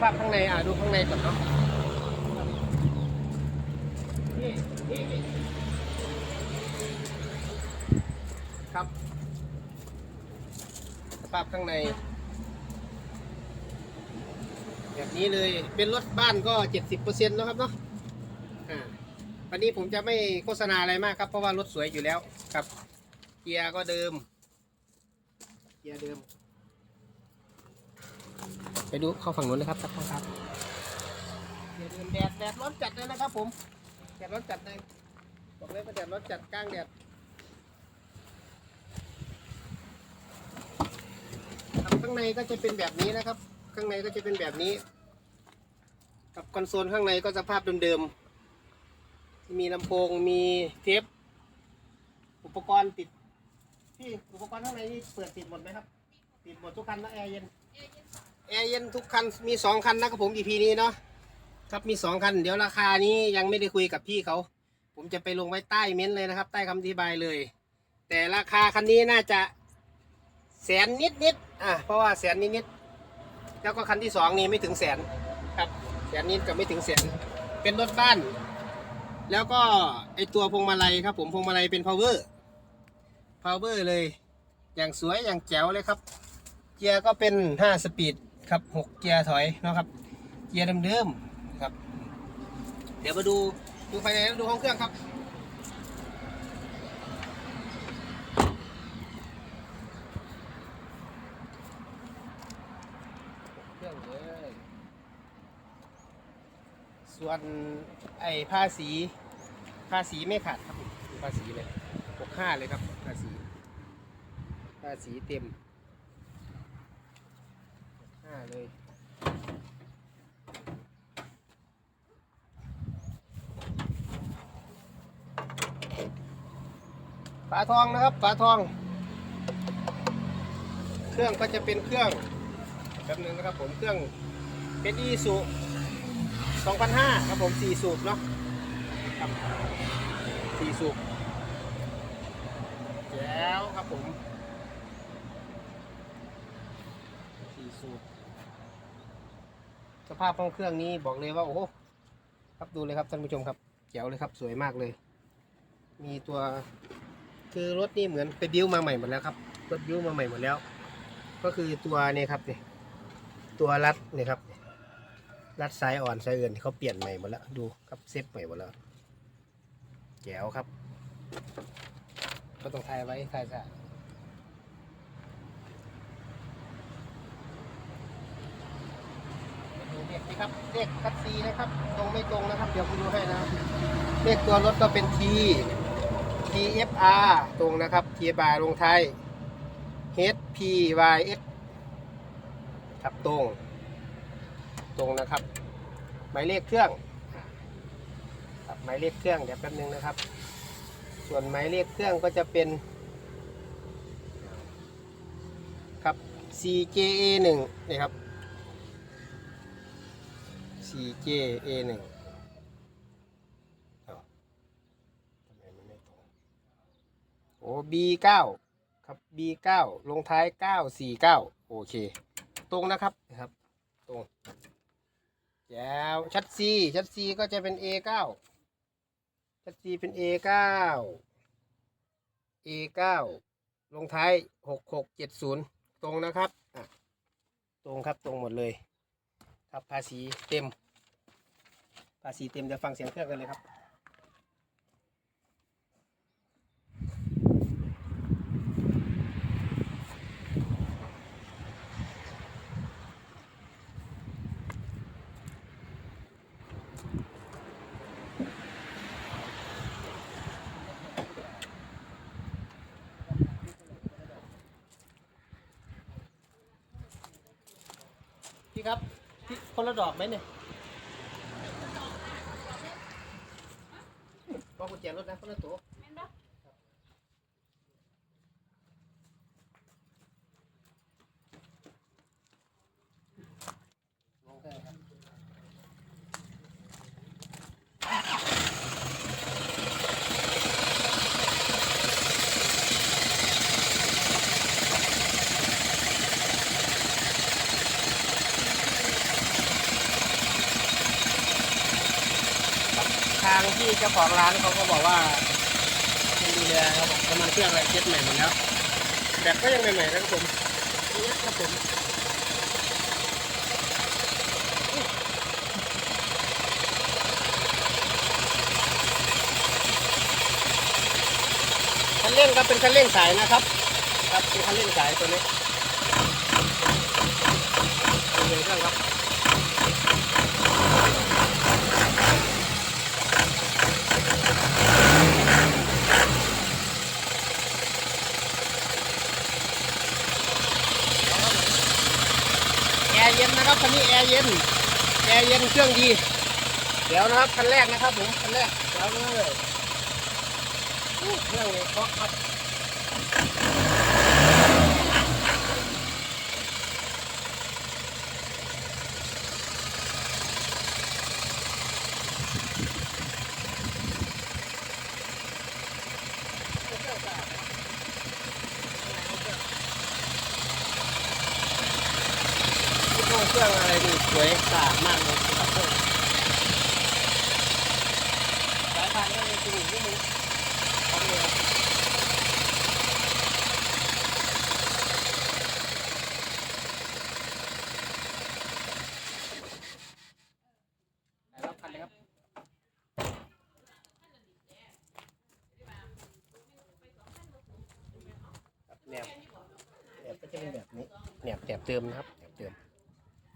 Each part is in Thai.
ภาพข้างในอะดูข้างในก่อนเนาะครับสภาพข้างใน แบบนี้เลยเป็นรถบ้านก็เจ็ดสิบเปอร์เซ็นต์แล้วครับเนาะอ่าวันนี้ผมจะไม่โฆษณาอะไรมากครับ เพราะว่ารถสวยอยู่แล้วครับ เกียร์ก็เดิม เกียร์เดิม ไปดูเข้าฝั่งนู้นนะครับครับครับเกียร์เดิมแดดแดดร้อนจัดเลยนะครับ ผมแดดร้อนจัดเลยบอกเลยว่าแดดร้อนจัดกลางแดดครับข้างในก็จะเป็นแบบนี้นะครับ ข้างในก็จะเป็นแบบนี้ กับคอนโซลข้างในก็สภาพเดิมๆ มีลำโพง มีเทป อุปกรณ์ติดพี่อุปกรณ์ข้างในนี่เปิดติดหมดไหมครับ ติดหมดทุกคันนะแอร์เย็น แอร์เย็นทุกคันมีสองคันนะครับผม EP นี้เนาะครับมีสองคัน เดี๋ยวราคานี้ยังไม่ได้คุยกับพี่เขา ผมจะไปลงไว้ใต้เม้นต์เลยนะครับ ใต้คำอธิบายเลย แต่ราคาคันนี้น่าจะแสนนิดนิดอะเพราะว่าแสนนิดนิดแล้วก็คันที่สองนี่ไม่ถึงแสนครับแสนนิดกับไม่ถึงแสนเป็นรถบ้าน แล้วก็ไอตัวพวงมาลัยครับ ผมพวงมาลัยเป็น power power เลย อย่างสวยอย่างแจ๋วเลยครับ เกียร์ก็เป็น 5 สปีด ครับ6เกียร์ถอยเนาะครับ เกียร์เดิมๆครับ เดี๋ยวมาดูดูภายในแล้วดูห้องเครื่องครับเครื่องเลยส่วนไอ้ผ้าสีผ้าสีไม่ขาดครับผ้าสีเลยหกห้าเลยครับผ้าสีผ้าสีเต็ม ห้าเลย ฝาทองนะครับ ฝาทอง เครื่องก็จะเป็นเครื่องแบบนึงนะครับผมเครื่องเป็นอีสู2005ครับผม4สูบเนาะครับ4สูบแจ๋วครับผม4สูบ สภาพของเครื่องนี้บอกเลยว่าโอ้โหครับดูเลยครับท่านผู้ชมครับแจ๋วเลยครับสวยมากเลย มีตัวคือรถนี่เหมือนไปบิ้วมาใหม่หมดแล้วครับรถบิ้วมาใหม่หมดแล้ว ก็คือตัวนี่ครับเนี่ยตัวรัดเนี่ยครับรัดซ้ายอ่อนซ้ายเอื่นเขาเปลี่ยนใหม่หมดแล้วดูครับเซตใหม่หมดแล้วแจ๋วครับ ก็ต้องทายไว้ทายซะ เลขนี่ครับเลขคัดซีนะครับ ตรงไม่ตรงนะครับ เดี๋ยวคุณดูให้นะเลขตัวรถก็เป็น T TFR ตรงนะครับ TFR ลงท้าย HPYS ครับตรง ตรงนะครับ หมายเลขเครื่องครับหมายเลขเครื่องเดี๋ยวแป๊บนึงนะครับ ส่วนหมายเลขเครื่องก็จะเป็นครับ CJA 1นี่ครับ CJA 1อ้าวทำไมมันไม่ตรงโอ้ B9 ครับ B9 ลงท้าย 949 โอเค ตรงนะครับนะครับ ตรงแจ๋วชัด C ชัด C ก็จะเป็น A9 ชัด C เป็น A9 A9 ลงท้าย 6670 ตรงนะครับอะตรงครับตรงหมดเลย ครับภาษีเต็ม ภาษีเต็มเดี๋ยวฟังเสียงเครื่องกันเลยครับพี่ครับพี่คนละดอกไหมเนี่ย บอกกุญแจรถนะคนละตัวางที่เจ้าของร้านเขาก็บอกว่ามันดูแลเขาบอกน้ำมันเครื่องอะไรเช็ดใหม่หมดแล้วแบบก็ยังใหม่ๆนะครับผมนี่ครับผมคันเร่งครับเป็นคันเร่งสายนะครับ ครับเป็นคันเร่งสายตัวนี้เครื่องครับ แอร์เย็นนะครับคันนี้แอร์เย็นแอร์ เครื่องดี เดี๋ยวนะครับคันแรกนะครับผมคันแรกเดี๋ยวเลยเครื่องเลยเคาะครับเครื่องเครื่องอะไรนี่สวยสะอาดมากเลยครับเครื่องสายพานก็เลยจริงๆนี่มึงทำเลยได้รับคันเลยครับ แหนบแหนบก็จะเป็นแบบนี้แหนบแหนบ เติมนะครับแหนบเติม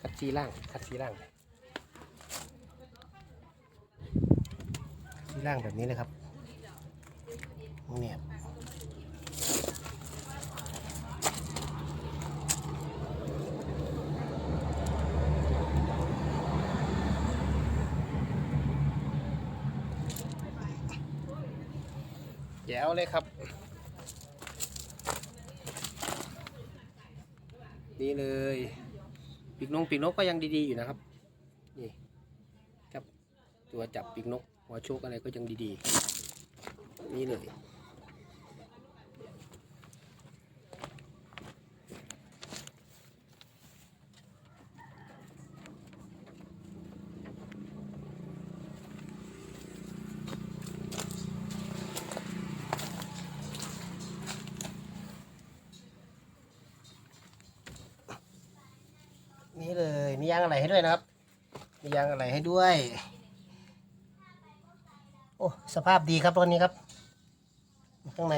คัดซีล่างคัดซีล่างซีล่างแบบนี้เลยครับแหนบแจ๋วเลยครับ เลยปีกนกปีกนกก็ยังดีๆอยู่นะครับนี่ครับตัวจับปีกนกหัวโชกอะไรก็ยังดีๆนี่เลย นี่เล ยมียางอะไรให้ด้วยนะครับ มียางอะไรให้ด้วย โอ้ สภาพดีครับรถนี้ครับ ข้างใน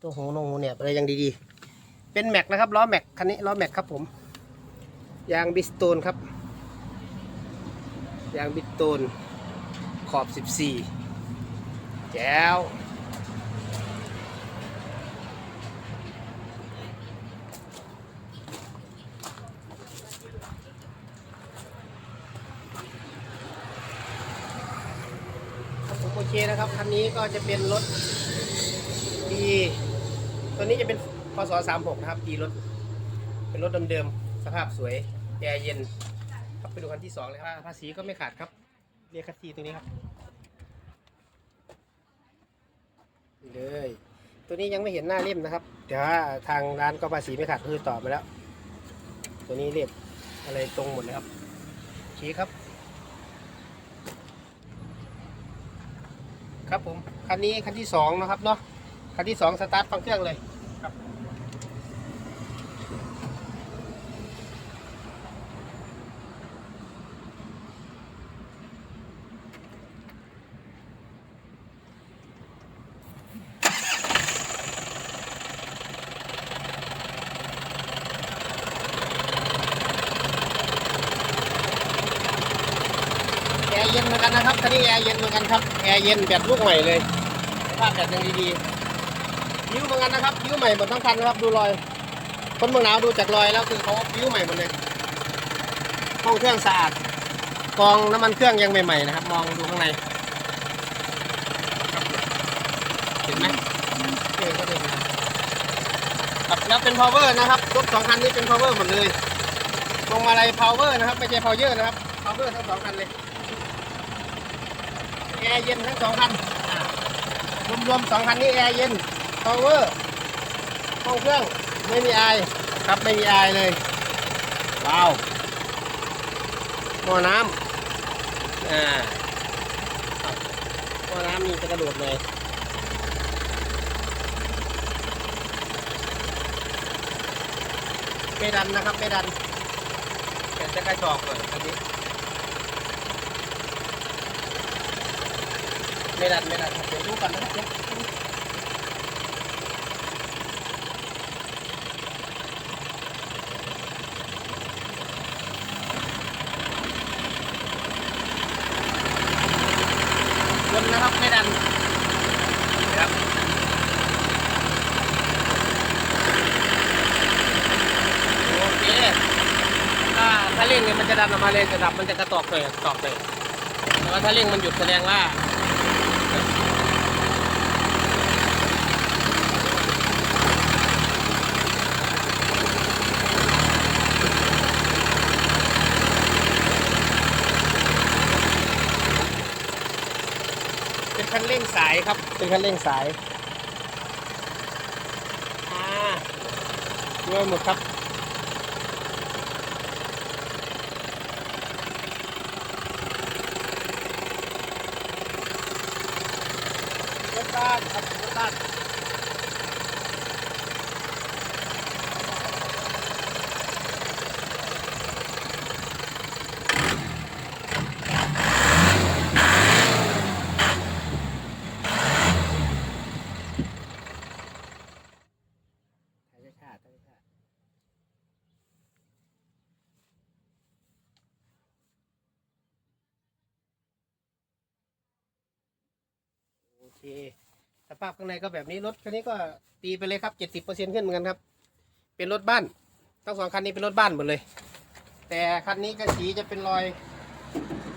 ตัวหูนงหูเนี่ยอะไรยังดีๆ เป็นแม็กนะครับล้อแม็กคันนี้ล้อแม็กครับผม ยางบิสโตนครับ ยางบิสโตนขอบ 14แจ๋ว ครับผมโอ เคนะครับ คันนี้ก็จะเป็นรถดีตัวนี้จะเป็นพศ36 นะครับดีรถ เป็นรถเดิมๆ สภาพสวยแอร์เย็น ครับไปดูคันที่สองเลยครับภาษีก็ไม่ขาดครับ เรียกคัสซีตัวนี้ครับเลยตัวนี้ยังไม่เห็นหน้าเล่มนะครับแต่ว่าทางร้านก็ภาษีไม่ขาดคือต่อไปแล้ว ตัวนี้เรียบอะไรตรงหมดเลยครับโอเคครับ ครับผมคันนี้คันที่สองนะครับเนาะคันที่สองสตาร์ทฟังเครื่องเลย เย็นเหมือนกันนะครับคันนี้แอร์เย็นเหมือนกันครับแอร์เย็นแบบลูกใหม่เลยภาพแบบยังดีๆยิ้วเหมือนกันนะครับยิ้วใหม่หมดทั้งคันนะครับดูรอยคนเมืองหนาวดูจากรอยแล้วคือเขายิ้วใหม่หมดเลยห้องเครื่องสะอาดกองน้ำมันเครื่องยังใหม่ๆนะครับ มองดูข้างในเห็นไหมเออก็เดินมาครับแล้วเป็น power นะครับรถสองคันนี้เป็น power หมดเลยลงมาลัย power นะครับไม่ใช่ power นะครับ power ทั้งสองคันเลย แอร์เย็นทั้งสองคันรวมๆสองคันนี้แอร์เย็น power ห้องเครื่องไม่มีไอครับไม่มีไอเลยว้าวหม้อน้ำอ่าพอน้ำมีจะกระโดดเลยไม่ดันนะครับไม่ดันแต่จะกระจอกเลยอันนี้ ไม่ดันไม่ดันเดี๋ยวดูก่อนนะครับวนนะครับไม่ดันนะครับโอเคถ้าถ้าเร่งเนี่ยมันจะดันออกมาเลยจะดับมันจะกระตอกเลยกระตอกเลยแต่ว่าถ้าเร่งมันหยุดแสดงว่า เป็นคันเร่ง สายครับ เป็นคันเร่งสายอ่าด้วยหมดครับ รถบ้านครับรถบ้านธรรมชาติธรรมชาติโอเค สภาพข้างในก็แบบนี้รถคันนี้ก็ตีไปเลยครับเจ็ดสิบเปอร์เซ็นขึ้นเหมือนกันครับ เป็นรถบ้านทั้งสองคันนี้เป็นรถบ้านหมดเลย แต่คันนี้ก็สีจะเป็นรอย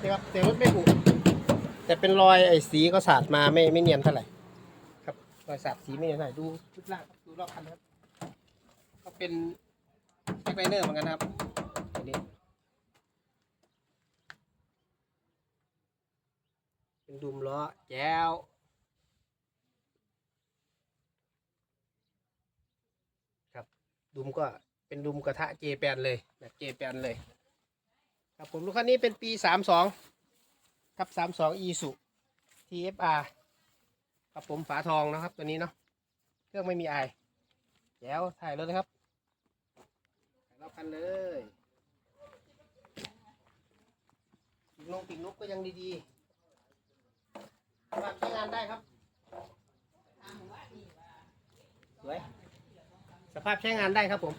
นะครับแต่รถไม่ผุแต่เป็นรอยไอ้สีก็สาดมาไม่ไม่เนียนเท่าไหร่ครับรอยสาดสีไม่เนียนเท่าไหร่ดูชุดล่างดูรอบคันครับ ก็เป็นแบ็คไลเนอร์เหมือนกันครับอันนี้เป็นดุมล้อแจ้ว ดุมก็เป็นดุมกระทะเจแปนเลยแบบเจแปนเลย ครับผมลูกคันนี้เป็นปีสามสองครับสามสองอีสุ TFR ครับผมฝาทองนะครับตัวนี้เนาะเครื่องไม่มีไอแจ๋วถ่ายรถเลยครับถ่ายรอบคันเลยปีกนงปีกนกก็ยังดีๆสามารถใช้งานได้ครับสวย สภาพใช้งานได้ครับผม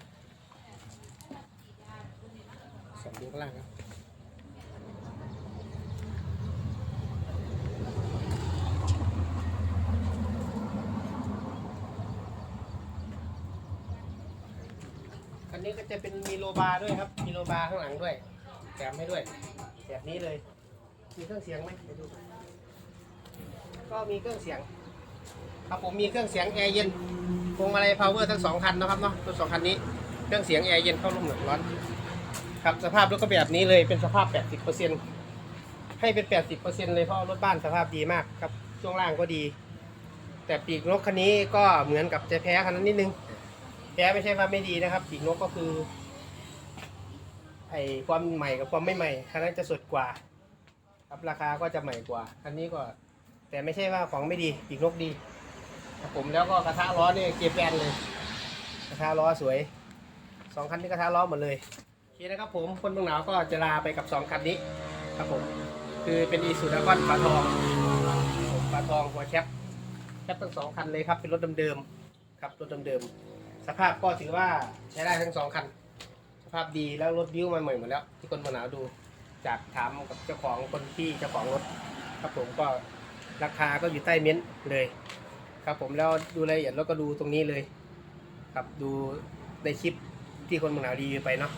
สองดูข้างล่างครับคันนี้ก็จะเป็นมีโลบาร์ด้วยครับ มีโลบาร์ข้างหลังด้วยแถมให้ด้วย แบบนี้เลย มีเครื่องเสียงไหมเดี๋ยวดูก่อนก็มีเครื่องเสียง ครับผมมีเครื่องเสียงแอร์เย็น พวงมาลัยพาวเวอร์ทั้งสองคันนะครับเนาะตัวสองคันนี้เครื่องเสียงแอร์เย็นเข้าร่มหนึ่งร้อนครับสภาพรถก็แบบนี้เลยเป็นสภาพ 80%ให้เป็น 80%เลยเพราะรถบ้านสภาพดีมากครับช่วงล่างก็ดี แต่ปีกนกคันนี้ก็เหมือนกับจะแพ้คันนั้นนิดนึงแพ้ไม่ใช่ว่าไม่ดีนะครับ ปีกนกก็คือไอความใหม่กับความไม่ใหม่คันนั้นจะสดกว่า ครับราคาก็จะใหม่กว่าคันนี้ก็แต่ไม่ใช่ว่าของไม่ดีปีกนกดี ครับผมแล้วก็กระทะล้อนี่เกียร์แปนเลย กระทะล้อสวยสองคันนี้กระทะล้อหมดเลยโอเคนะครับผมคนเมืองหนาวก็จะลาไปกับสองคันนี้ครับผมคือเป็นอีซูดากอนปลาทองปลาทองหัวแคปแคปทั้งสองคันเลยครับเป็นรถเดิมๆครับรถเดิมๆสภาพก็ถือว่าใช้ได้ทั้งสองคัน สภาพดีแล้วรถบิ้วมาใหม่หมดแล้ว ที่คนเมืองหนาวดูจากถามกับเจ้าของคนที่เจ้าของรถครับผมก็ราคาก็อยู่ใต้เม้นต์เลย ครับผมแล้วดูรายละเอียดแล้วก็ดูตรงนี้เลย ครับดูในคลิปที่คนเมืองหนาวรีวิวไปเนาะ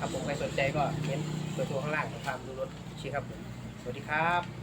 ครับผมใครสนใจก็เม้นเบอร์โทรข้างล่างนะครับดูรถชี้ครับผมสวัสดีครับ